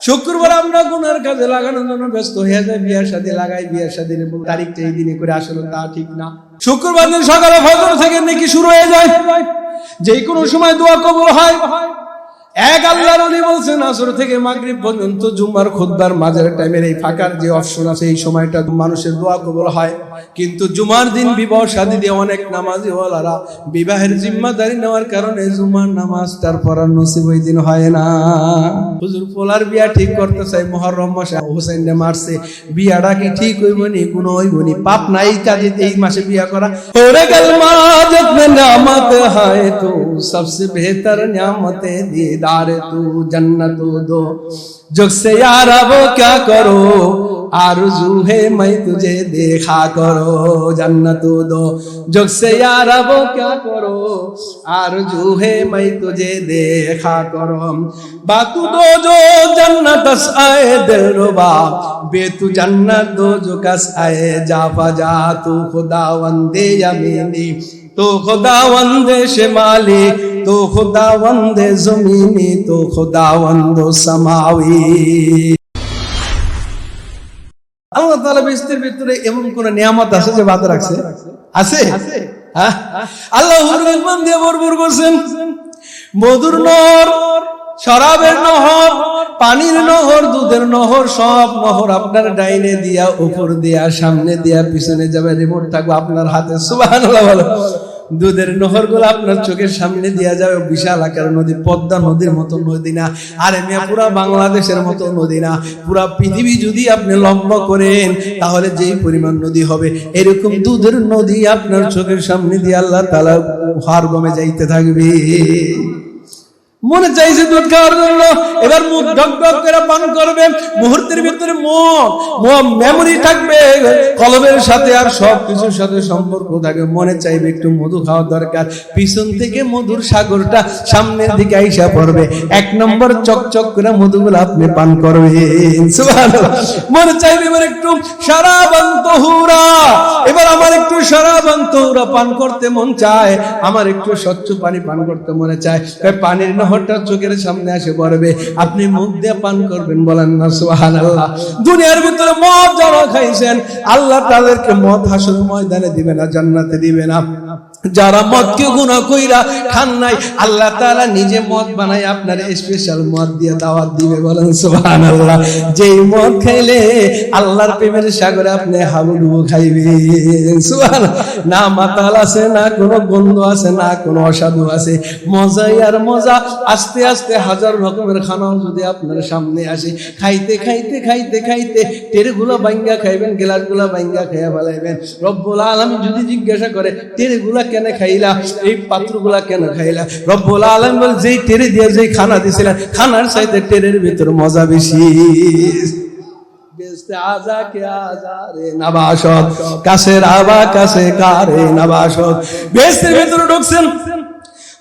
শুক্রবার আমরা গুনার কাজে লাগানোর জন্য ব্যস্ত হয়ে যায় বিয়ার সাথে লাগাই, বিয়ার সাথে তারিখটা এই দিনে করে আসলে, তা ঠিক না। শুক্রবার দিন সকালে ফজর থেকে নাকি শুরু হয়ে যায়। যে কোনো সময় দোয়া কবল হয়। এক আল্লাহর উনি বলছেন, আসর থেকে মাগরিব পর্যন্ত জুম্মার খুদ্বার মাঝের টাইমের এই ফাঁকার যে অপশন আছে, এই সময়টা মানুষের দোয়া কবল হয়। কিন্তু জুমার দিন বিবাহ সাদী দিয়ে অনেক নামাজি হলারা বিবাহের জিম্মাদারি নেওয়ার কারণে জুমার নামাজ তার পড়ার নসিব ওই দিন হয় না। হুজুর, পোলার বিয়া ঠিক করতে চাই, মহরম মাসে হোসেন মারছে। বিয়াটা কি ঠিক হইব নি কোন হইব নি? পাপ নাই কাজে, এই মাসে বিয়া করা। ওরে গেল মা যত্ন নামত হায় তো সবসে বেহতর নিয়ামতে দিয়ে दीदार तू जन्नत दो जुग से यार अब क्या करो आरज़ू है मैं तुझे देखा करो जन्नत दो जुग से यार अब क्या करो आरज़ू है मैं तुझे देखा करो बातू दो जो जन्नत आए दिल रुबा बे तू जन्नत दो जो कस आए जा फजा तू खुदा वंदे यमीनी तो खुदा वंदे शिमाली تو خداوند زمینی تو خداوند سماوی আল্লাহ তাআলা বেস্তের ভিতরে এমন কোন নিয়ামত আছে যে বাদ রাখছে? আছে? হ্যাঁ? আল্লাহ রহমান দিয়ে ভরপুর করছেন। মধুর নর শরাবের নহর পানির নহর দুধের নহর সব নহর আপনার ডাইনে দিয়া উপর দিয়া সামনে দিয়া পিছনে যাবে রিমোট থাকবে আপনার হাতে। সুবাহ দুধের নহরগুলো আপনার চোখের সামনে দিয়া যাবে, বিশাল আকার নদী, পদ্মা নদীর মতো নদী না। আর মিয়া, পুরা বাংলাদেশের মতো নদী না। পুরা পৃথিবী যদি আপনি লম্বা করেন, তাহলে যেই পরিমাণ নদী হবে, এরকম দুধের নদী আপনার চোখের সামনে দিয়ে আল্লাহ তালা হার গমে যাইতে থাকবে। মনে চাইছে দুধ খাওয়ার জন্য। এবার মুখ ঢক ঢক করে পান করবে। মুহূর্তের ভিতরে মন মেমোরি থাকবে। কলবের সাথে আর সব কিছুর সাথে সম্পর্ক থাকবে। মনে চাইবে একটু মধু খাওয়া দরকার। পিছন থেকে মধুর সাগরটা সামনের দিকে আইসা পড়বে। এক নম্বর চকচক করে মধুগুলো আপনি পান সুবহানাল্লাহ। মনে চাইবে এবার একটু সারাবান্ত হুরা। এবার আমার একটু সারাবান্ত হুরা পান করতে মন চায়। আমার একটু স্বচ্ছ পানি পান করতে মনে চায়। পানির নহরটা চোখের সামনে আসে পড়বে। আপনি মুখ দিয়ে পান করবেন, বলেন না সোহান আল্লাহ দুনিয়ার ভিতরে মদ যারা খাইছেন। আল্লাহ তাদেরকে মদ হাসর ময়দানে দিবে না, জান্নাতে দিবে না। যারা মদকে গুণা কইরা খান নাই, আল্লাহ তাআলা নিজে মদ বানাই আপনার স্পেশাল মদ দিয়ে দাওয়াত দিবে, বলেন সুবহানাল্লাহ। যেই মদ খাইলে আল্লাহর প্রেমের সাগরে আপনি হাবুডুবু খাইবেন সুবহানাল্লাহ না মাতাল আছে, না কোনো গন্ধ আছে, না কোনো অসাধু আছে। মজাই আর মজা, আস্তে আস্তে হাজার রকমের খানাও যদি আপনার সামনে আসে, খাইতে খাইতে খাইতে খাইতে টেরেগুলো বাইঙ্গা খাইবেন, গ্লাসগুলা বাইঙ্গা খাইয়া ফেলাইবেন। রব্বুল আলম যদি জিজ্ঞাসা করে টেরেগুলা কেন খাইলা? এই পাত্রগুলা কেন খাইলা? রব্বুল আলম বল, যেই টেরে দিয়ে যেই খানা দিছিলেন, খানার চাইতে টেরের ভিতর মজা বেশি।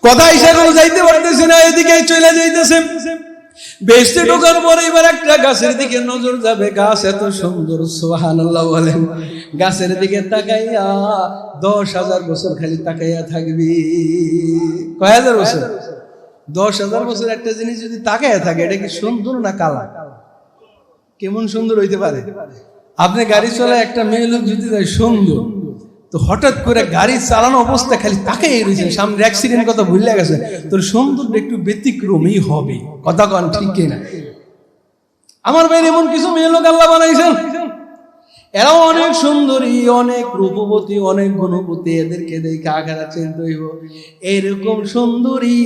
কথা হিসাবে যাইতে পারতেছে না, এদিকে চলে যাইতেছে। বেস্তে ঢোকার পরে এবার একটা গাছের দিকে নজর যাবে। গাছ এত সুন্দর সোহানাল্লাহ বলেন। গাছের দিকে তাকাইয়া দশ হাজার বছর খালি তাকাইয়া থাকবি। কয় হাজার বছর? দশ হাজার বছর একটা জিনিস যদি তাকাইয়া থাকে, এটা কি সুন্দর না কালা? কেমন সুন্দর হইতে পারে? আপনি গাড়ি চলায় একটা মেয়ে লোক যদি দেয়, সুন্দর। তো হঠাৎ করে গাড়ি চালানো অবস্থা খালি তাকে রয়েছে। সামনে অ্যাক্সিডেন্ট কথা ভুলে গেছে। তোর সৌন্দর্য একটু ব্যতিক্রমই হবে। কথা কন ঠিক না আমার বাইরে এমন কিছু মেয়ে লোক আল্লাহ বানাইছেন। এরাও অনেক সুন্দরী, অনেক রূপবতী, অনেক গুণবতী, এদেরকে দেখে আঘাত চিন্তা হইব। এরকম সুন্দরী,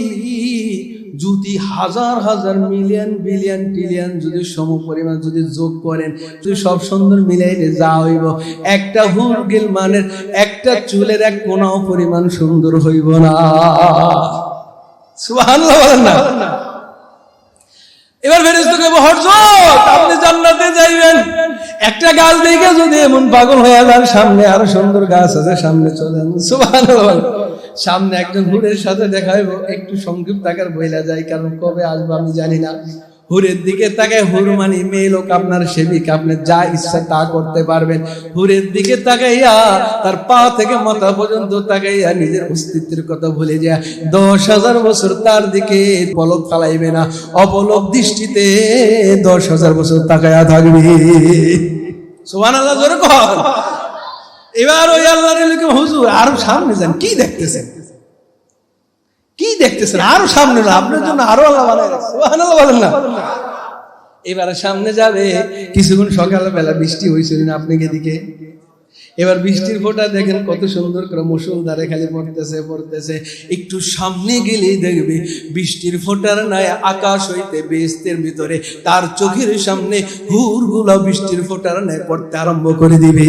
যদি হাজার হাজার মিলিয়ন, বিলিয়ন ট্রিলিয়ন যদি সম পরিমাণ যদি যোগ করেন, যদি সব সুন্দর মিলাইলে যা হইব। একটা হুর গিল মানের একটা চুলের এক কোনাও পরিমাণ সুন্দর হইব না। সুবহানাল্লাহ না। এবার ফেরেশতাকে হরজত! আপনি জান্নাতে যাইবেন। একটা গাছ দেখে যদি এমন পাগল হয়ে যান, সামনে আরও সুন্দর গাছ আছে, সামনে চলেন। যান সামনে একজন ঘুরের সাথে দেখা একটু সংক্ষিপ্ত আকার বইলা যায়, কারণ কবে আসব আমি জানি না। হুরের দিকে তাকে হুর মেয়ে লোক আপনার সেবিক, আপনি যা ইচ্ছা তা করতে পারবেন। হুরের দিকে তাকাইয়া তার পা থেকে মাথা পর্যন্ত তাকাইয়া নিজের অস্তিত্বের কথা ভুলে যায়। দশ হাজার বছর তার দিকে পলক ফালাইবে না, অপলক দৃষ্টিতে দশ হাজার বছর তাকাইয়া থাকবে। সোহান আল্লাহ এবার ওই আল্লাহ হুজুর, আরও সামনে যান, কি দেখতেছেন? কি দেখতেছেন? আরও সামনে না, আপনার জন্য আরও আল্লাহ বলেন না। এবারে সামনে যাবে। কিছুক্ষণ সকালবেলা বৃষ্টি হয়েছিল না আপনাকে এবার বৃষ্টির ফোঁটা দেখেন, কত সুন্দর করে মুসলধারে খালি পড়তেছে পড়তেছে। একটু সামনে গেলেই দেখবে বৃষ্টির ফোঁটার নাই আকাশ হইতে বেস্তের ভিতরে। তার চোখের সামনে হুরগুলা বৃষ্টির ফোঁটার নাই পড়তে আরম্ভ করে দিবে।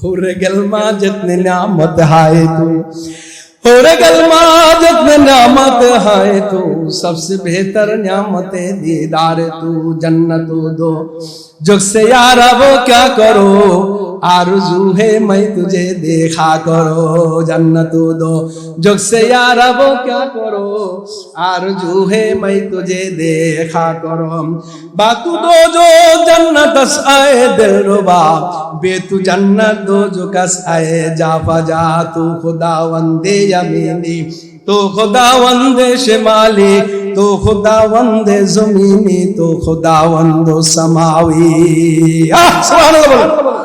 হুরে গেল মা, যত্নে হায় তু। और गलमाजत में नामत है तू तो सबसे बेहतर न्यामत दीदार तू जन्नत दो। जुग से यार वो क्या करो? आरजू है मैं तुझे देखा करो जन्नत दो जग से यार वो क्या करो आरजू है मैं तुझे देखा करो बातू दो जो जन्नत आए दिल रुबा बेतु जन्नत दो जो कस आए जा फजा तू खुदा वंदे यमीनी तो खुदा वंदे शिमाली तो खुदा वंदे जमीनी तो खुदा वंदो समावी आ,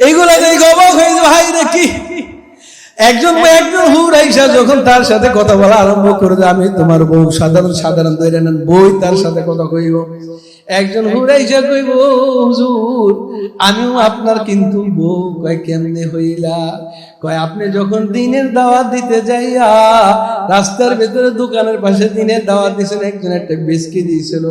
এইগুলা যে গবক হয়ে ভাই রে কি? একজন একজন হুর আইসা যখন তার সাথে কথা বলা আরম্ভ করবে আমি তোমার বউ, সাধারণ সাধারণ ধরে নেন, বই তার সাথে কথা কইব। একজন হুর আইসা কইব, হুজুর, আমিও আপনার কিন্তু বউ, কয় কেমনে হইলা? কয়, আপনি যখন দিনের দাওয়াত দিতে যাইয়া রাস্তার ভেতরে দোকানের পাশে দিনের দাওয়াত দিয়েছেন, একজন একটা বিস্কি দিয়েছিল।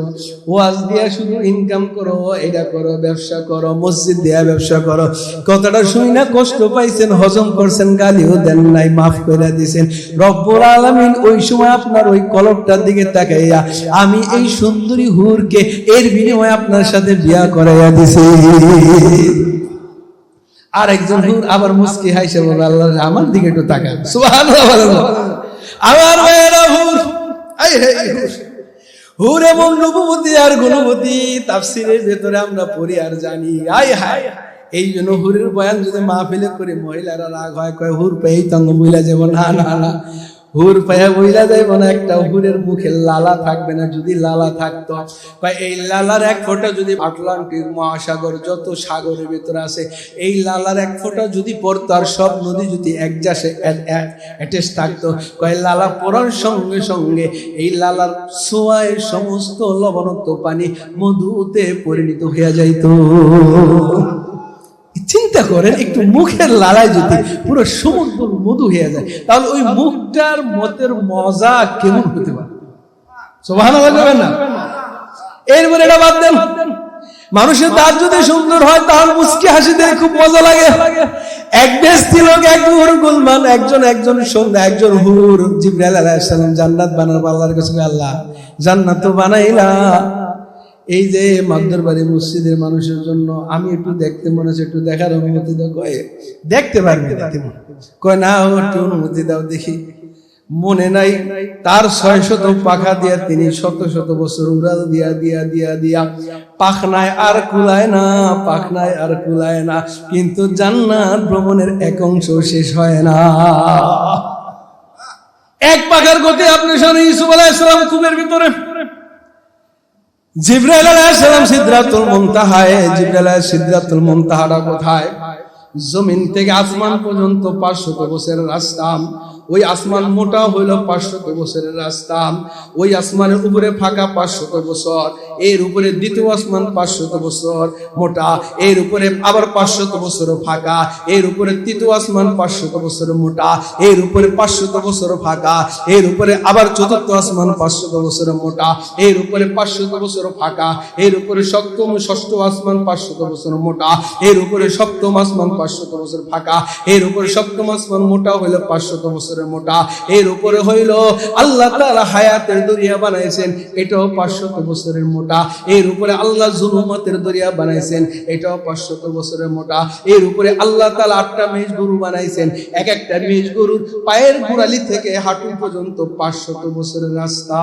ওয়াজ দিয়া শুধু ইনকাম করো, এটা করো, ব্যবসা করো, মসজিদ দিয়া ব্যবসা করো। কথাটা শুনি না কষ্ট পাইছেন, হজম করছেন, গালিও দেন নাই, মাফ করে দিছেন। রব্বুল আলামিন ওই সময় আপনার ওই কলকটার দিকে তাকাইয়া, আমি এই সুন্দরী হুরকে এর বিনিময়ে আপনার সাথে বিয়া করাইয়া দিছি। আর একজন আবার মুসকি হাইসে বলে, আল্লাহ, আমার দিকে একটু তাকান। সুবহানাল্লাহ আমার ভাইয়েরা হুর, আই হে হুর। এবং নবুবতী আর গুণবতী, তাফসিরের ভেতরে আমরা পড়ি আর জানি। আই হাই এই জন্য হুরের বয়ান যদি মাহফিলে করে, মহিলারা রাগ হয়, কয়, হুর পেয়েই তঙ্গ মহিলা যাব না না না। হুর পায়া বইলা যাইব না, একটা হুরের মুখে লালা থাকবে না, যদি লালা থাকতো। এই লালার এক ফোঁটা যদি আটলান্টিক মহাসাগর, যত সাগরের ভিতরে আছে, এই লালার এক ফোঁটা যদি পড়তো আর সব নদী যদি এক জাসে অ্যাটেচ থাকতো। কয়, লালা পড়ার সঙ্গে সঙ্গে এই লালার সোয়ায় সমস্ত লবণাক্ত পানি মধুতে পরিণত হইয়া যাইতো। চিন্তা করেন একটু মুখের লালায় যদি পুরো সমুদ্র মধু হয়ে যায় তাহলে ওই মুখটার মতের মজা কেমন হতে পারে? সোভান না? এরপরে এটা বাদ দেন। মানুষের দাঁত যদি সুন্দর হয় তাহলে মুসকি হাসি দিয়ে খুব মজা লাগে। এক দেশ ছিল এক হুর গুলমান একজন একজন সন্ধ্যা একজন হুর। জিব্রাইল আলাইহিস সালাম জান্নাত বানার আল্লাহর কাছে আল্লাহ জান্নাত তো বানাইলা। এই যে মাদুর বাড়ি মসজিদের মানুষের জন্য আমি একটু দেখতে মনে হচ্ছে, একটু দেখার অনুমতি দাও। কয়, দেখতে পারবে কয়, না একটু অনুমতি দাও দেখি। মনে নাই, তার ছয় শত পাখা দিয়া তিনি শত শত বছর উড়াল দিয়া দিয়া দিয়া দিয়া। পাখনায় আর কুলায় না, পাখনায় আর কুলায় না, কিন্তু জান্নাত ভ্রমণের এক অংশ শেষ হয় না। এক পাখার গতি আপনি শুনে ইসুফ আলাইহিসসালাম কুবের ভিতরে জিব্রাইল আলাইহিস সালাম সিদরাতুল মুনতাহায়, জিব্রাইল আলাইহিস সিদরাতুল মুনতাহাটা কোথায়? জমিন থেকে আসমান পর্যন্ত 500 বছরের রাস্তা। ওই আসমান মোটা হইল 500 বছরের রাস্তা। ওই আসমানের উপরে ফাঁকা 500 বছর। এর উপরে দ্বিতীয় আসমান 500 বছর মোটা এর উপরে আবার 500 বছর ফাঁকা এর উপরে তৃতীয় আসমান 500 বছর মোটা এর উপরে 500 বছর ফাঁকা এর উপরে আবার চতুর্থ আসমান 500 বছর মোটা এর উপরে 500 বছর ফাঁকা এর উপরে সপ্তম ষষ্ঠ আসমান 500 বছর মোটা এর উপরে সপ্তম আসমান 500 বছর ফাঁকা এর উপরে সপ্তম আসমান মোটা হইল 500 বছরের মোটা এর উপরে হইল আল্লাহ তাআলা হায়াতের দরিয়া বানাইছেন এটাও 500 বছরের মোটা এর উপরে আল্লাহ জুলুমাতের দরিয়া বানাইছেন। এটাও 500 বছরের মোটা। এর উপরে আল্লাহ তালা আটটা মেজ গরু বানাইছেন। এক একটা মেজ গরুর পায়ের গোড়ালি থেকে হাঁটু পর্যন্ত 500 বছরের রাস্তা।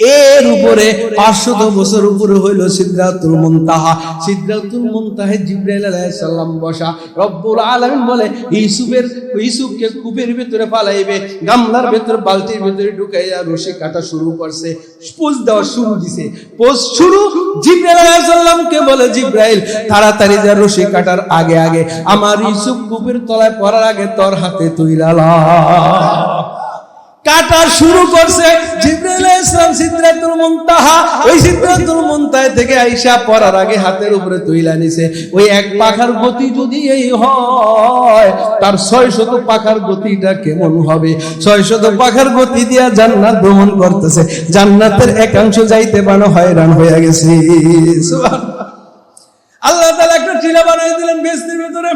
এর উপরে পাঁচশত বছর উপরে হইল সিদ্ধাতুল মুনতাহা। সিদ্ধাতুল মুনতাহে জিব্রাইল আলাইহিস সালাম বসা। রব্বুল আলামিন বলে, ইউসুফের ইউসুফকে কূপের ভিতরে পালাইবে গামলার ভিতরে বালতির ভিতরে ঢুকাইয়া রশি কাটা শুরু করছে। পোজ দেওয়া শুরু দিছে। পোজ শুরু, জিব্রাইল আলাইহিস সালামকে বলে, জিব্রাইল, তাড়াতাড়ি যা রশি কাটার আগে আগে। আমার ইউসুফ কূপের তলায় পড়ার আগে তোর হাতে তুই লালা কাটা শুরু করছে। থেকে আইসা পড়ার আগে হাতের উপরে তুইলা নিছে। ওই এক পাখার গতি যদি এই হয়, তার ছয় শত পাখার গতিটা কেমন হবে? ছয় শত পাখার গতি দিয়া জান্নাত ভ্রমণ করতেছে। জান্নাতের একাংশ যাইতে বানো হয়রান হয়ে গেছে। আল্লাহ তাআলা একটা টিলা বানাই দিলেন বেস্তির ভিতরে।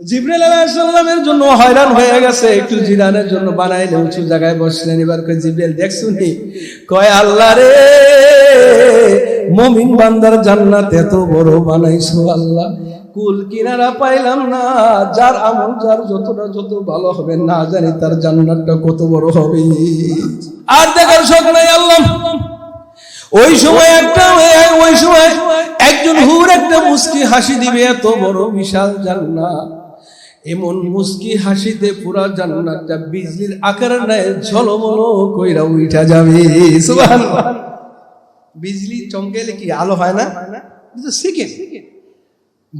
আলাইহিসসালামের জন্য হয়রান হয়ে গেছে, একটু জিরানের জন্য বানাইলে উঁচু জায়গায় বসলেন। এবার দেখছুনি কয়, আল্লাহ রে, মুমিন বান্দার জান্নাত এত বড় বানাইছো আল্লাহ। কুল কিনারা পাইলাম না, যার আমল, যার যতটা যত ভালো হবে, না জানি তার জান্নাতটা কত বড় হবে। আর দেখার শখ নাই আল্লাহ। ওই সময় একটা ওই সময় একজন হুর একটা মুস্কি হাসি দিবে, এত বড় বিশাল জান্নাত। এমন মুস্কি হাসিতে পুরা জান্নাতটা বিজলির আকারে নেয় ঝলমল কইরা উঠা যাবে। সুবহানাল্লাহ। বিজলি চমকেলে কি আলো হয় না? সেকেন্ড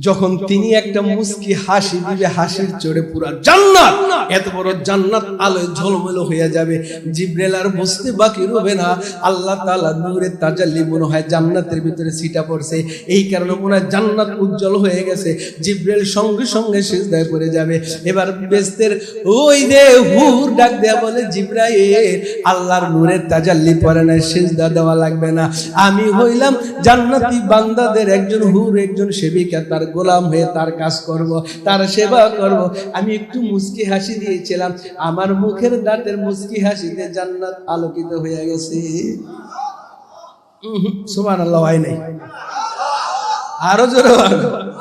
যখন তিনি একটা মুস্কি হাসি দিবে, হাসির চড়ে পুরা জান্নাত। এত বড় জান্নাত আলোয় ঝলমলো হয়ে যাবে। জিব্রাইল আর বুঝতে বাকি রবে না। আল্লাহ তাআলা নূরের তাজাল্লি মনে হয় জান্নাতের ভিতরে সিটা পড়ছে। এই কারণে মনে হয় জান্নাত উজ্জ্বল হয়ে গেছে। জিব্রাইল সঙ্গে সঙ্গে সিজদায় পড়ে যাবে। এবার বেস্তের ওই যে হুর ডাক দেয়া বলে, জিব্রাইল, আল্লাহর নূরের তাজাল্লি পড়ে না সিজদা দেওয়া লাগবে না। আমি হইলাম জান্নাতি বান্দাদের একজন হুর, একজন সেবিকা, তার গোলাম হয়ে তার কাজ করব, তার সেবা করব। আমি একটু মুস্কি হাসি দিয়েছিলাম। আমার মুখের দাঁতের মুস্কি হাসিতে জান্নাত আলোকিত হয়ে গেছে। সুমান আল্লাহ হয় নাই। আরও জোরে।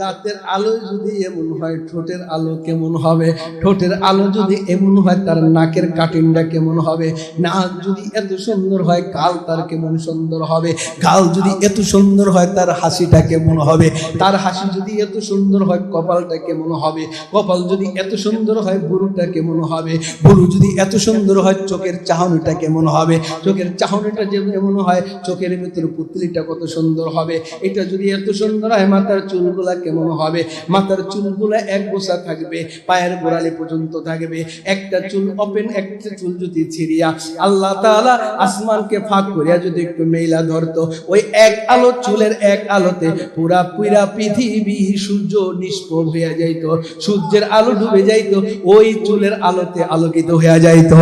দাঁতের আলো যদি এমন হয়, ঠোঁটের আলো কেমন হবে? ঠোঁটের আলো যদি এমন হয়, তার নাকের কাটিংটা কেমন হবে? নাক যদি এত সুন্দর হয়, গাল তার কেমন সুন্দর হবে? গাল যদি এত সুন্দর হয়, তার হাসিটা কেমন হবে? তার হাসি যদি এত সুন্দর হয়, কপালটা কেমন হবে? কপাল যদি এত সুন্দর হয় বুড়ুটা কেমন হবে? বুড়ু যদি এত সুন্দর হয়, চোখের চাহনিটা কেমন হবে? চোখের চাহনিটা যেমন হয়, চোখের ভিতরে পুতলিটা কত সুন্দর হবে? এটা যদি এত সুন্দর হয়, মাথার চুলগুলা কেমন হবে? মাথার চুলগুলা এক গোছা থাকবে, পায়ের গোড়ালি পর্যন্ত থাকবে। একটা চুল ওপেন একটা চুল যদি ছিড়িয়া আল্লাহ তাআলা আসমানকে ফাঁক করিয়া যদি একটু মেইলা ধরতো, ওই এক আলো চুলের এক আলোতে পুরা পুরা পৃথিবী সূর্য নিষ্প্রভ হইয়া যাইতো। সূর্যের আলো ডুবে যাইতো, ওই চুলের আলোতে আলোকিত হইয়া যাইত।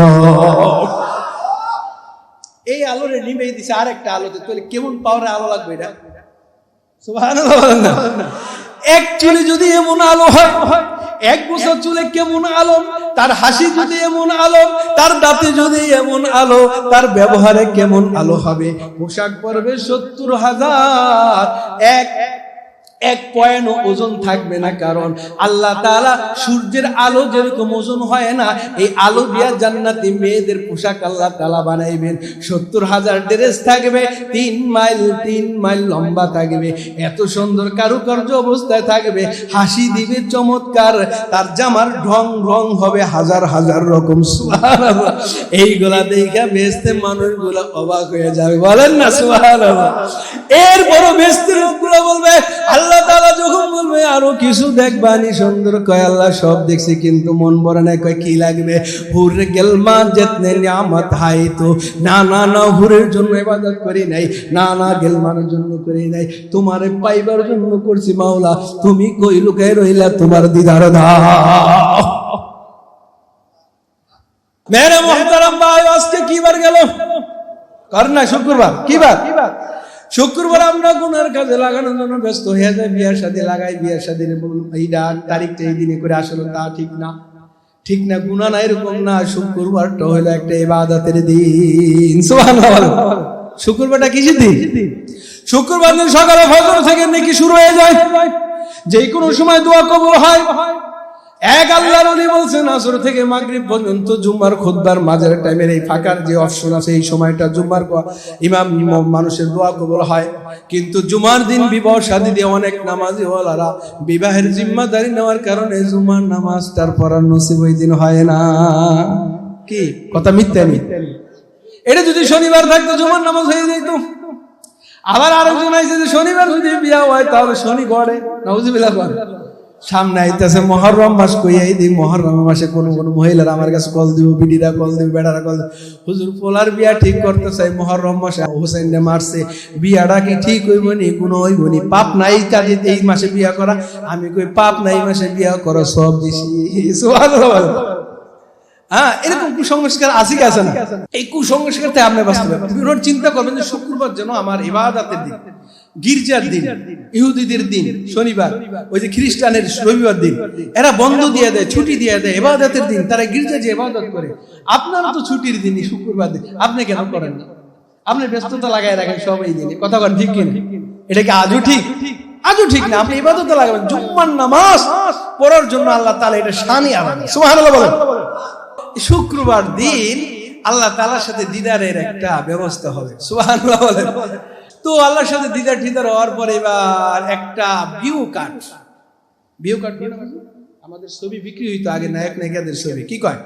এই আলোরে নিভে দিছে আর একটা আলোতে। তাহলে কেমন পাওয়ার আলো লাগবে এটা? সুবহানাল্লাহ। এক চুলে যদি এমন আলো হয়, এক বছর চুলে কেমন আলো? তার হাসি যদি এমন আলো, তার দাঁতে যদি এমন আলো, তার ব্যবহারে কেমন আলো হবে? পোশাক পরবে সত্তর হাজার, এক এক পয়েন্ট ওজন থাকবে না, কারণ আল্লাহ তালা সূর্যের আলো যেরকম ওজন হয় না, এই আলো দিয়া জান্নাতি মেয়েদের পোশাক আল্লাহ তালা বানাইবেন। সত্তর হাজার ড্রেস থাকবে, তিন মাইল তিন মাইল লম্বা থাকবে, এত সুন্দর কারুকার্য অবস্থায় থাকবে, হাসি দিবে চমৎকার, তার জামার ঢং রং হবে হাজার হাজার রকম এইগুলা দেখা বেচতে মানুষগুলা অবাক হয়ে যাবে, বলেন না এরপরও বেচতে লোকগুলো বলবে আল্লাহ তাআলা যখন বলবে, আরও কিছু দেখবানি সুন্দর? কয়, আল্লাহ সব দেখছি, কিন্তু মন ভরে নাই। কয়, কি লাগবে? হুর গেলমা যেতনে নিয়ামত হাই তো। না না না, হুরের জন্য ইবাদত করি নাই। না না গেলমানের জন্য করি নাই। তোমারে পাইবার জন্য করছি মাওলা। তুমি কই লুকাই রইলা তোমার দিদার দা? মেরে মোহতারাম ভাই, আজকে কি বার গেল? কর না, শুক্রবার। কি বার? শুক্রবার আমরা গুনার কাজে লাগানোর জন্য ব্যস্ত হয়ে যায় বিয়ার সাথে লাগাই, বিয়ার সাথে এইটা তারিখটা এই দিনে করে আসলে, তা ঠিক না। ঠিক না গুনা না এরকম না, শুক্রবারটা হলো একটা ইবাদতের দিন। শুক্রবারটা কিসের দিন? শুক্রবার দিন সকালে ফজর থেকে নাকি শুরু হয়ে যায়। যে কোনো সময় দোয়া কবুল হয়। এক আল্লাহর ওলি বলছেন, আসর থেকে মাগরিব পর্যন্ত জুম্মার খুতবার মাঝের টাইমের এই ফাঁকার যে অপশন আছে, এই সময়টা জুম্মার ইমাম মানুষের দোয়া কবল হয়। কিন্তু জুমার দিন বিবাহ শাদী দিয়ে অনেক নামাজি ওয়ালারা বিবাহের জিম্মাদারি নেওয়ার কারণে জুমার নামাজটার পড়ার নসিব ওই দিন হয় না। কি? কথা মিথ্যা মিথ্যা এটা যদি শনিবার থাকতো জুমার নামাজ হয়ে যেত। আবার আরেকজন আইছে যে শনিবার যদি বিয়া হয়, তাহলে শনি গড়ে, নাউজুবিল্লাহ করে সামনে আইতেছে মহরম মাস কইয়া এই দিন মহরম মাসে কোন কোন মহিলারা আমার কাছে কল দিব, বিডিরা কল দিব, বেড়ারা কল হুজুর, পোলার বিয়া ঠিক করতে চাই, মহরম মাসে হোসেন মারছে। বিয়াটা কি ঠিক হইব নি, কোনো হইব নি? পাপ নাই কাজে এই মাসে বিয়া করা। আমি কই, পাপ নাই মাসে বিয়া করো, সব সুবহানাল্লাহ। হ্যাঁ এরকম কুসংস্কার আছে কি আছে না? এই কুসংস্কারতে আপনি বাঁচতে পারবেন চিন্তা করবেন যে শুক্রবার যেন আমার ইবাদতের দিন। গির্জার দিন ইহুদিদের দিন শনিবার। ওই যে খ্রিস্টানের রবিবার দিন এরা বন্ধ দিয়ে দেয় ছুটি দিয়ে দেয় ইবাদতের দিন তারা গির্জা যে ইবাদত করে। আপনারও তো ছুটির দিনই শুক্রবার দিন। আপনি কেন করেন না? আপনি ব্যস্ততা লাগাই রাখেন সব এই দিনে। কথা কন? ঠিক কিনা? এটা কি আজও ঠিক? আজও ঠিক? না? আপনি ইবাদতে লাগাবেন। জুম্মার নামাজ পড়ার জন্য আল্লাহ তাআলা এটা শানি আলাদা সুবহানাল্লাহ বলেন। শুক্রবার দিন আল্লাহ তালার সাথে দিদারের একটা ব্যবস্থা হবে। সুবহানাল্লাহ বলেন। তো আল্লাহর সাথে দিদার টিদার হওয়ার পরে এবার একটা ভিউ কাট। ভিউ কাট আমাদের ছবি বিক্রি হইতো আগে নায়ক নায়িকাদের ছবি। কি কয়?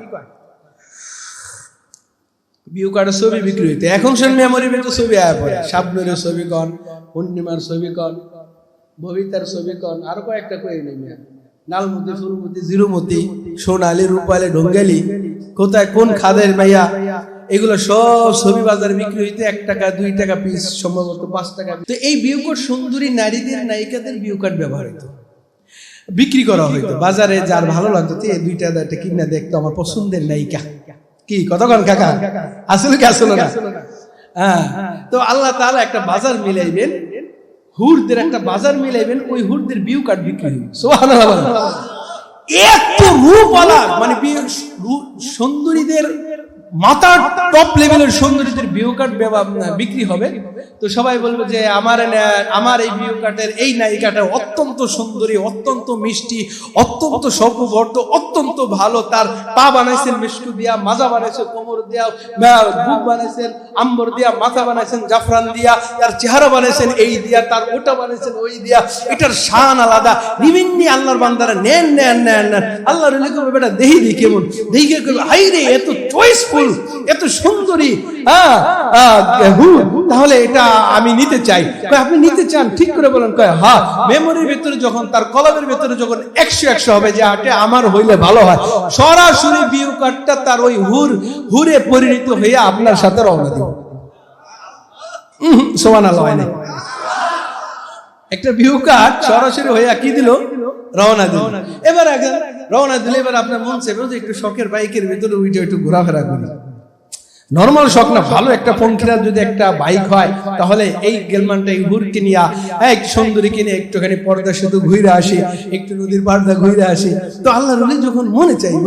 ভিউ কার্ডের ছবি বিক্রি হইতো। এখন শুন মেমোরি তো ছবি আয়া পড়ে। শাবনুরের ছবি কন, পূর্ণিমার ছবি কন, ববিতার ছবি কন, আরও কয়েকটা কই নেই লালমতি, ফুলমতি, জিরুমতি, সোনালি, রূপালি, ঢঙ্গালি। কোথায় কোন খাদের মাইয়া এগুলো সব ছবি বাজারে বিক্রি হইতে এক টাকা, দুই টাকা পিস সম্ভবত পাঁচ টাকা। তো এই বিউকট সুন্দরী নারীদের, নায়িকাদের বিউকাট ব্যবহার হইতো। বিক্রি করা হইতো। বাজারে যার ভালো লাগতো, তে দুইটা একটা কিনা দেখতো আমার পছন্দের নায়িকা। কি কতক্ষণ কাকা? আসলে কি, আসলে না? হ্যাঁ। তো আল্লাহ তাআলা একটা বাজার মিলাইবেন। হুরদের একটা বাজার মিলাইবেন, ওই হুরদের বিউ কার্ড বিক্রি হইবে। সুবহানাল্লাহ। এত রূপওয়ালা মানে সুন্দরীদের মাথার টপ লেভেলের সুন্দরীদের বিউ কার্ড বিক্রি হবে। তো সবাই বলবে যে আমার আমার এই বিউ কার্ডের এই নায়িকাটা অত্যন্ত সুন্দরী, অত্যন্ত মিষ্টি, অত্যন্ত সর্ববর্ত অত্যন্ত ভালো। তার পা বানাইছেন মিষ্টি দিয়া, মাজা বানাইছেন কোমর দিয়া বুক বানাইছেন আম্বর দিয়া, মাথা বানাইছেন জাফরান দিয়া, তার চেহারা বানাইছেন এই দিয়া, তার ওটা বানাইছেন ওই দিয়া। এটার শান আলাদা। বিভিন্ন আল্লাহর বান্দারা নেন নেন নেন নেন। আল্লাহর বেটা দেহি দি কেমন। কে হাই রে, এত চয়েসফুল এত সুন্দরী। হ্যাঁ তাহলে এটা আমি নিতে চাই। আপনি নিতে চান? ঠিক করে বলেন, কয় হ্যাঁ মেমোরির ভিতরে যখন, তার কলমের ভিতরে যখন একশো একশো হবে যে, আটে আমার হইলে ভালো হয়। সরাসরি বিউ কার্ডটা তার ওই হুর, হুরে পরিণত হয়ে আপনার সাথে রওনা দিব। সমান আল্লাহ হয় একটা ভিউ কার্ড সরাসরি হইয়া কি দিল? রওনা দিল। এবার আগে রওনা দিলে এবার আপনার মন চাইবে যে একটু শখের বাইকের ভিতরে উইটা একটু ঘোরাফেরা করি। নর্মাল শখ না, ভালো একটা পঙ্খিরা যদি একটা বাইক হয়, তাহলে এই গেলমানটা, এই হুরকে নিয়ে এক সুন্দরী কিনে একটুখানি পর্দা শুধু ঘুরে আসি, একটু নদীর পাড়দা ঘুরে আসি। তো আল্লাহ রলি যখন মনে চাইব,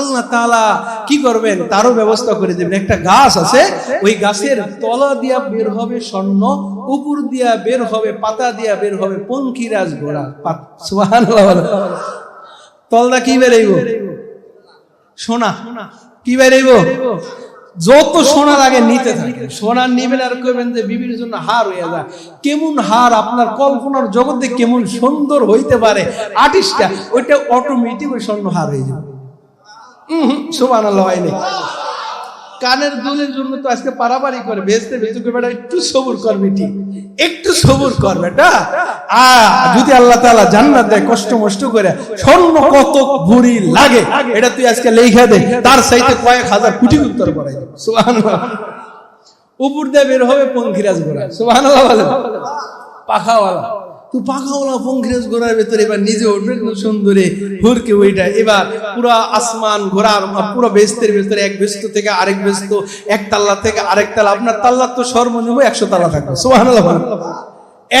আল্লাহ তাআলা কি করবেন? তারও ব্যবস্থা করে দেবেন। একটা গাছ আছে, ওই গাছের তলা দিয়া বের হবে স্বর্ণ, উপর দিয়া বের হবে পাতা দিয়া বের হবে পঙ্খিরাজ ঘোড়া। সুবহানাল্লাহ। তলদা কি বেরাইব? সোনা। কি বেরাইব? যত সোনার আগে নিতে থাকে। সোনার নিবেন আর করবেন যে বিভিন্ন জন্য হার হয়ে যায়। কেমন হার আপনার কল্পনার জগতে কেমন সুন্দর হইতে পারে? আর্টিস্টটা, ওইটা অটোমেটিক ওই স্বর্ণ হার হয়ে যাবে। সোমান হয়নি কানের দুলের জন্য তো আজকে পারাপারি করে বেচতে বেচুকে বেটা, একটু সবুর কর বেটি, একটু সবুর কর বেটা। আ যদি আল্লাহ তাআলা জান্নাত দেয়, কষ্ট মষ্ট করে, স্বর্ণ কত ভুরি লাগে, এটা তুই আজকে লেখা দে, তার সাইতে কয়েক হাজার কোটি উত্তর করাই সুবহানাল্লাহ। উপর দিয়ে বের হবে পঙ্খিরাজ ঘোড়া, সুবহানাল্লাহ বলেন পাখাওয়ালা। পাখাওয়ালা পঙ্খিরাজ ঘোড়ার ভেতরে এবার নিজে উঠবে সুন্দরী হুরকে ওইটা এবার পুরো আসমান ঘোড়ার পুরো বেস্তের ভেতরে এক বেস্ত থেকে আরেক বেস্ত এক তাল্লা থেকে আরেক তাল্লা। আপনার তাল্লা তো সর্বনিম্ন একশো তাল্লা থাকবে। সোহান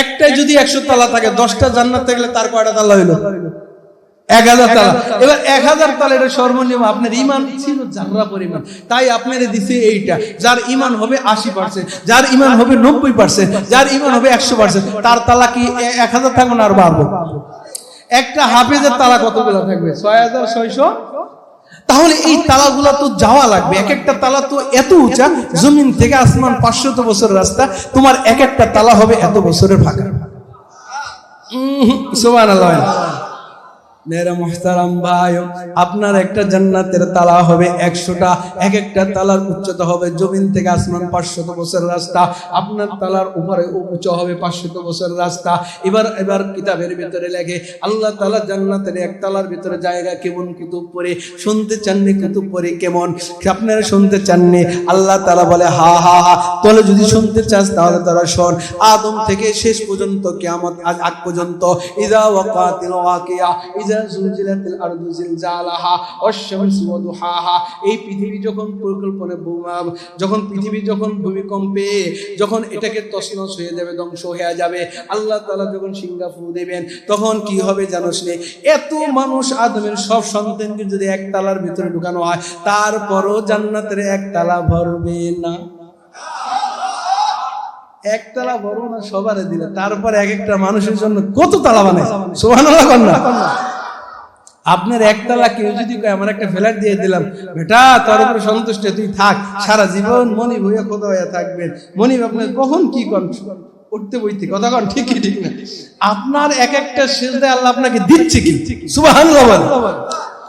একটাই যদি একশো তালা থাকে, দশটা জান্নাত থাকলে তার কয়টা তাল্লা হইল? এক হাজার তালা। এবার এক হাজার তালা এটা সর্বনিম্ন। আপনার ইমান ছিল জানরা পরিমাণ। তাই আপনার দিছে এইটা। যার ইমান হবে আশি পার্সেন্ট যার ইমান হবে নব্বই পার্সেন্ট যার ইমান হবে একশো পার্সেন্ট তার তালা কি এক হাজার থাকবে না আর বাড়বো? একটা হাফেজের তালা কতগুলো থাকবে? ছয় হাজার ছয়শো? তাহলে এই তালাগুলো তো যাওয়া লাগবে। এক একটা তালা তো এত উঁচা জমিন থেকে আসমান পাঁচশত বছরের রাস্তা তোমার এক একটা তালা হবে এত বছরের ফাঁকা। সোমান আপনার একটা জান্নাতের তালা হবে একশোটা এক একটা তালার উচ্চতা হবে জমিন থেকে আসমান পাঁচশত বছরের রাস্তা, আপনার তালার উপরে উঁচু হবে পাঁচশত বছরের রাস্তা। এবার এবার কিতাবের ভিতরে লেগে আল্লাহ তালা জান্নাতের এক তালার ভিতরে জায়গা কেমন কুতুব পরে শুনতে চাননি কুতুব পরে কেমন? আপনারা শুনতে চাননি? আল্লাহ তালা বলে, হা হা হা, তাহলে যদি শুনতে চাস তাহলে তারা শোন, আদম থেকে শেষ পর্যন্ত, কিয়ামত আজ আগ পর্যন্ত ইজা ওয়াকাতিল ওয়াকিয়া ইজা জুলজিলাতিল আরদু জিলজালাহা ওয়াশ-শামসু এই পৃথিবী যখন ভূমা- যখন পৃথিবী যখন ভূমিকম্পে, যখন এটাকে তছনছ হয়ে যাবে, ধ্বংস হয়ে যাবে, আল্লাহ তাআলা যখন দেবেন, তখন কি হবে জানোস নে? এত মানুষ আদমের সব সন্তানকে যদি এক তালার ভিতরে ঢুকানো হয়, তারপরও জান্নাতের এক তালা ভরবে না। একতলা বড় না, সবার দিলে। তারপর এক একটা মানুষের জন্য কত তালা বানায় কর না? আপনার একতলা কেউ যদি আমার একটা ফ্ল্যাট দিয়ে দিলাম। বেটা, তোর উপরে সন্তুষ্ট, তুই থাক। সারা জীবন মনি ভইয়া কোথাও হইয়া থাকবেন। মনি আপনার কখন কি কন? উঠতে বইতে, কথা কন ঠিকই ঠিক না? আপনার এক একটা সেজদায় আল্লাহ আপনাকে দিচ্ছে কি? সুবহানাল্লাহ।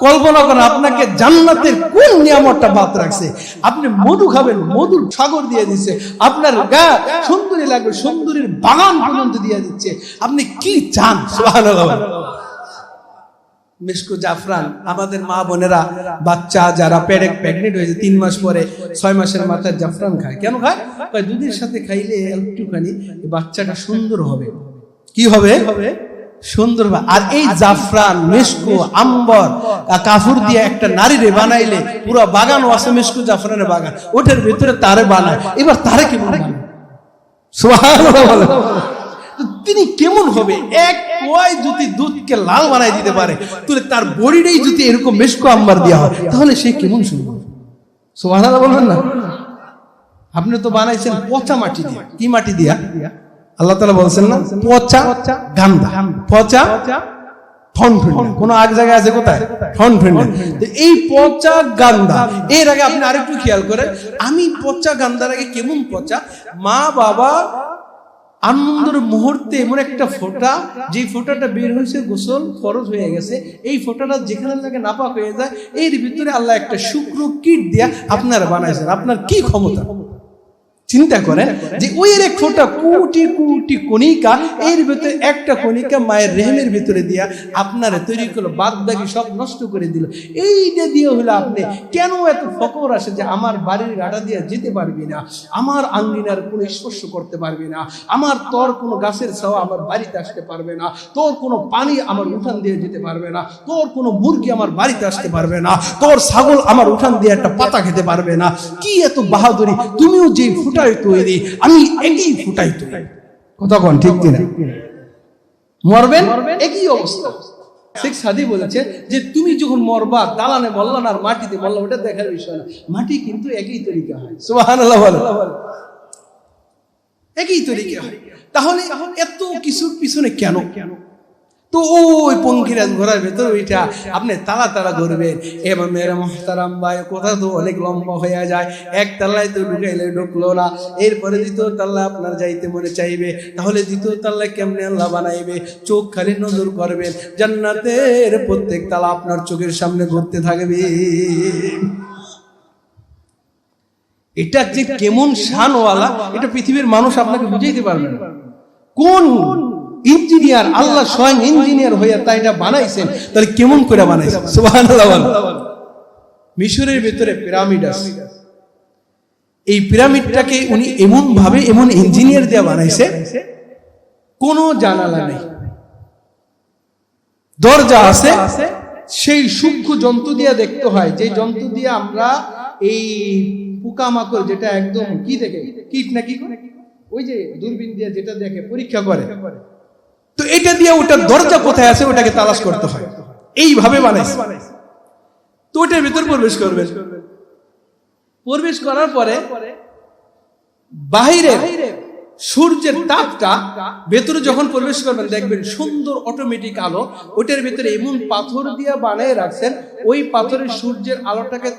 কল্পনা করেন, আপনাকে জান্নাতের কোন নিয়ামতটা বাদ রাখছে? আপনি মধু খাবেন, মধুর সাগর দিয়ে দিচ্ছে। আপনার গা সুন্দরী লাগবে, সুন্দরীর বাগান পর্যন্ত দিয়ে দিচ্ছে। আপনি কি চান? সুবহানাল্লাহ মিসকু জাফরান আমাদের মা বোনেরা বাচ্চা যারা পেরেক প্রেগনেন্ট হয়েছে তিন মাস পরে ছয় মাসের মাথায় জাফরান খায়। কেন খায়? দুধের সাথে খাইলে একটুখানি বাচ্চাটা সুন্দর হবে। কি হবে? সুন্দর হবে। আর এই জাফরান মিসকু আম্বর কাফুর দিয়ে একটা নারীরে বানাইলে পুরো বাগান আছে মিসকু জাফরানের বাগান। ওটার ভিতরে তারে বানায়। এবার তারে কেমন বানায়? সুবহানাল্লাহ। তিনি কেমন হবে? এক কোয়াই যদি দুধকে লাল বানাই দিতে পারে তাহলে তার বডিটাই যদি এরকম মেসকো আম্বার দেওয়া হয় তাহলে সে কেমন শুনবে? সুবহানাল্লাহ বলবেন না? আপনি তো বানাইছেন পচা মাটি দিয়ে। কি মাটি দিয়া? আল্লাহ তালা বলছেন না পচা গান্দা। পচা কোন আগ জায়গায় আছে কোথায়? এই পচা গান্দা। এর আগে আপনি আরেকটু খেয়াল করেন আমি পচা গান্দার আগে কেমন পচা? মা বাবা আনন্দের মুহূর্তে এমন একটা ফোঁটা যে ফোঁটাটা বের হয়েছে গোসল ফরজ হয়ে গেছে। এই ফোঁটাটা যেখানে লাগে নাপাক হয়ে যায় এর ভিতরে আল্লাহ একটা শুক্র কিট দিয়া আপনারা বানাইছেন। আপনার কি ক্ষমতা? চিন্তা করেন যে ওই এর এক ফোঁটা কোটি কোটি কণিকা এর ভিতরে একটা কণিকা মায়ের রেহেমের ভিতরে দিয়া আপনারা তৈরি করল বাদ বাকি সব নষ্ট করে দিল। এইটা দিয়ে হলো আপনি কেন এত ফকর আসে যে আমার বাড়ির গাটা দিয়ে যেতে পারবি না? আমার আঙ্গিনার কোনো স্পর্শ করতে পারবি না। আমার তোর কোনো গাছের ছাওয়া আমার বাড়িতে আসতে পারবে না। তোর কোনো পানি আমার উঠান দিয়ে যেতে পারবে না। তোর কোনো মুরগি আমার বাড়িতে আসতে পারবে না। তোর ছাগল আমার উঠান দিয়ে একটা পাতা খেতে পারবে না। কি এত বাহাদুরি! তুমিও যে ফুটাই তৈরি আমি একই ফুটাই তৈরি ঠিক কিনা? মরবেন? একই অবস্থা। শেখ সাদি বলেছে যে, তুমি যখন মরবা, দালানে মরলা আর মাটিতে মরলা, ওটা দেখার বিষয় না। মাটি কিন্তু একই তরিকা হয়। বলো একই তরিকা হয়। তাহলে এত কিছুর পিছনে কেন কেন? তো ওই পঙ্কিরাজ ঘোড়ার ভেতর ওইটা। আপনি তালা তালা ঘুরবেন। এবার মেরে মহতারাম ভাই, কথা তো অনেক লম্বা হয়ে যায়। এক তাল্লায় তো ঢুকাইলে ঢুকলো না। এরপরে দ্বিতীয় তাল্লা আপনার যাইতে মনে চাইবে। তাহলে দ্বিতীয় তাল্লায় কেমনে আল্লাহ বানাইবে? চোখ খালি নজর করবেন। জান্নাতের প্রত্যেক তালা আপনার চোখের সামনে ঘুরতে থাকবে। এটা যে কেমন শানওয়ালা, এটা পৃথিবীর মানুষ আপনাকে বুঝাইতে পারবে না। কোন ইঞ্জিনিয়ার, আল্লাহ স্বয়ং ইঞ্জিনিয়ার হইয়া তাই এটা বানাইছেন। তাহলে কেমন করে বানাইছেন? বলেন। মিশরের ভেতরে পিরামিড আছে। এই পিরামিডটাকে উনি এমন ভাবে এমন ইঞ্জিনিয়ার দিয়ে বানাইছে, কোনো জানালা নেই। দরজা আছে, সেই সূক্ষ্ম জন্তু দিয়ে দেখতে হয়। যে জন্তু দিয়ে আমরা এই পোকামাকড় যেটা একদম কি দেখে? কীট নাকি? ওই যে দূরবীন দিয়ে যেটা দেখে, পরীক্ষা করে। তো এটা দিয়ে ওটার দরজা কোথায় আছে ওটাকে তালাশ করতে হয়। এইভাবে বানাইছে। তো ওটার ভিতর প্রবেশ করবে। প্রবেশ করার পরে বাহিরে সূর্যের তাপটা ভেতরে যখন প্রবেশ করবেন, দেখবেন সুন্দর অটোমেটিক আলো, ওইটার ভেতরে এমন পাথর দিয়ে বানিয়ে রাখছেন, ওই পাথরের সূর্যের আলোটাকে,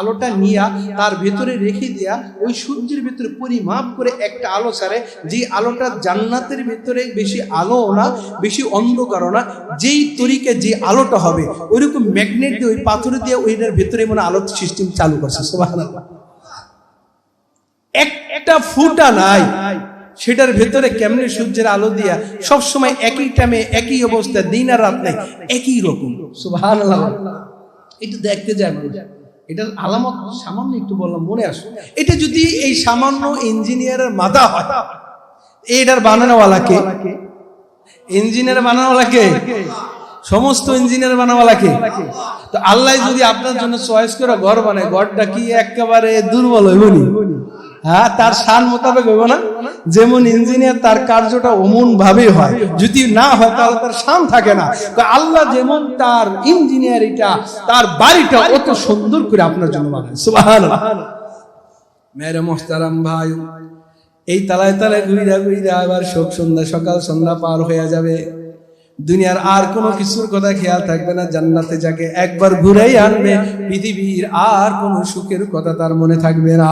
আলোটা নিয়া তার ভেতরে রেখে দিয়া ওই সূর্যের ভেতরে পরিমাপ করে একটা আলো ছাড়ে, যে আলোটা জান্নাতের ভেতরে বেশি আলো না, বেশি অন্ধকারও না, যেই তরিকে যে আলোটা হবে, ওইরকম ম্যাগনেট দিয়ে ওই পাথর দিয়ে ওইটার ভেতরে মনে আলো সিস্টেম চালু করছে একটা ফুটা নাই। সেটার ভেতরে কেমনি সূর্যের আলো দিয়া সব সময় একই টাইমে একই অবস্থা দিন আর রাত নাই একই রকম। সুবহানাল্লাহ। একটু দেখতে যায় মানুষ এটার আলামত সামান্য একটু বললাম মনে আসো এটা যদি এই সামান্য ইঞ্জিনিয়ারের মাথা হয় এটার বানানোওয়ালাকে। ইঞ্জিনিয়ার বানানোওয়ালাকে? সমস্ত ইঞ্জিনিয়ার বানাওয়ালাকে তো আল্লাহ যদি আপনার জন্য চয়েস করে ঘর বানায় ঘরটা কি একেবারে দুর্বল হইবনি হ্যাঁ তার সান মোতাবেক হইব না। যেমন ইঞ্জিনিয়ার, তার কার্যটা অমন ভাবে হয়। যদি না হয়, তাহলে তার শান থাকে না। আল্লাহ যেমন তার ইঞ্জিনিয়ার এটা তার বাড়িটা অত সুন্দর করে আপনার জন্য বানায়। মেরে মোহতারাম ভাই, এই তালায় তালায় ঘুরিরা ঘুরিরা আবার শোক সন্ধ্যা, সকাল সন্ধ্যা পার হয়ে যাবে। দুনিয়ার আর কোনো কিছুর কথা খেয়াল থাকবে না, জান্নাতে যাকে একবার ঘুরেই আনবে, পৃথিবীর আর কোনো সুখের কথা তার মনে থাকবে না।